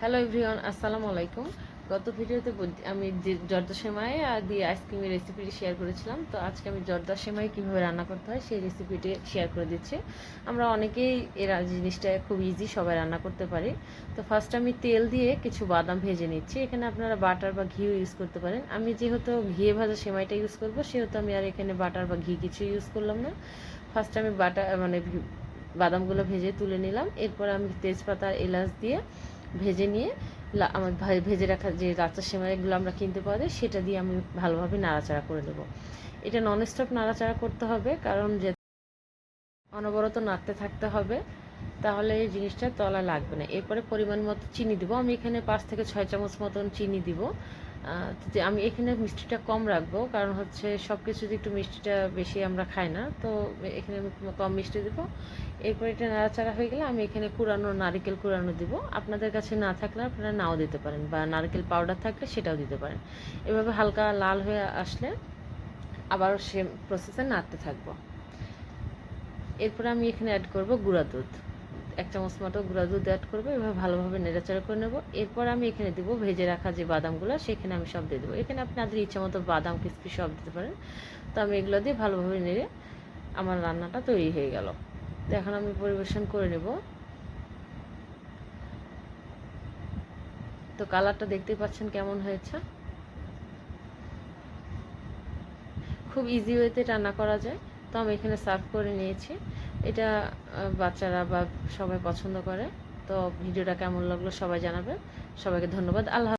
Hello everyone আসসালামু আলাইকুম গত ভিডিওতে আমি জর্দা সেমাই দিয়ে আইসক্রিমের রেসিপিটি শেয়ার করেছিলাম। তো আজকে আমি জর্দা সেমাই কীভাবে রান্না করতে হয় সেই রেসিপিটি শেয়ার করে দিচ্ছি। আমরা অনেকেই এর জিনিসটা খুব ইজি সবাই রান্না করতে পারি। তো ফার্স্ট আমি তেল দিয়ে কিছু বাদাম ভেজে নিচ্ছি। এখানে আপনারা বাটার বা ঘিও ইউজ করতে পারেন। আমি যেহেতু ঘিয়ে ভাজা সেমাইটা ইউজ করব, সেহেতু আমি আর এখানে বাটার বা ঘি কিছু ইউজ করলাম না। ফার্স্ট আমি বাটার মানে বাদামগুলো ভেজে তুলে নিলাম। এরপর আমি তেজপাতা এলাচ দিয়ে ভেজে নিয়ে আমার ভেজে রাখা যে লাচ্চা সেমাইগুলো আমরা কিনতে পাওয়া যায়, সেটা দিয়ে আমি ভালোভাবে নাড়াচাড়া করে নেব। এটা নন স্টপ নাড়াচাড়া করতে হবে, কারণ যে অনবরত নাড়তে থাকতে হবে তাহলে এই জিনিসটা তলা লাগবে না। এরপরে পরিমাণ মতো চিনি দিব। আমি এখানে পাঁচ থেকে ছয় চামচ মতন চিনি দিব। যে আমি এখানে মিষ্টিটা কম রাখব, কারণ হচ্ছে সব কিছুতে একটু মিষ্টিটা বেশি আমরা খাই না, তো এখানে আমি কম মিষ্টি দিব। এরপরে এটা নাড়াচাড়া হয়ে গেলে আমি এখানে কুড়ানো নারকেল কুড়ানো দিব। আপনাদের কাছে না থাকলে আপনারা নাও দিতে পারেন বা নারকেল পাউডার থাকলে সেটাও দিতে পারেন। এভাবে হালকা লাল হয়ে আসলে আবার সেম প্রসেসে নাড়তে থাকব। এরপরে আমি এখানে অ্যাড করব গুঁড়া দুধ। এক চামচ মতো গুঁড়া দুধ অ্যাড করব, এভাবে ভালোভাবে নেড়াচাড়া করে নেব। এরপর আমি এখানে দেবো ভেজে রাখা যে বাদামগুলো, সেখানে আমি সব দিয়ে দেবো। এখানে আপনাদের ইচ্ছা মতো বাদাম, কিসমিস সব দিতে পারেন। তো আমি এগুলো দিয়ে ভালোভাবে নেড়ে আমার রান্নাটা তৈরি হয়ে গেল। তো এখন আমি পরিবেশন করে নেব। তো কালারটা দেখতেই পাচ্ছেন কেমন হয়েছে। খুব ইজি ওয়েতে রান্না করা যায়। তো আমি এখানে সার্ভ করে নিয়েছি। এটা বাচ্চারা বা সবাই পছন্দ করে। তো ভিডিওটা কেমন লাগল সবাই জানাবে সবাইকে ধন্যবাদ। আল্লাহ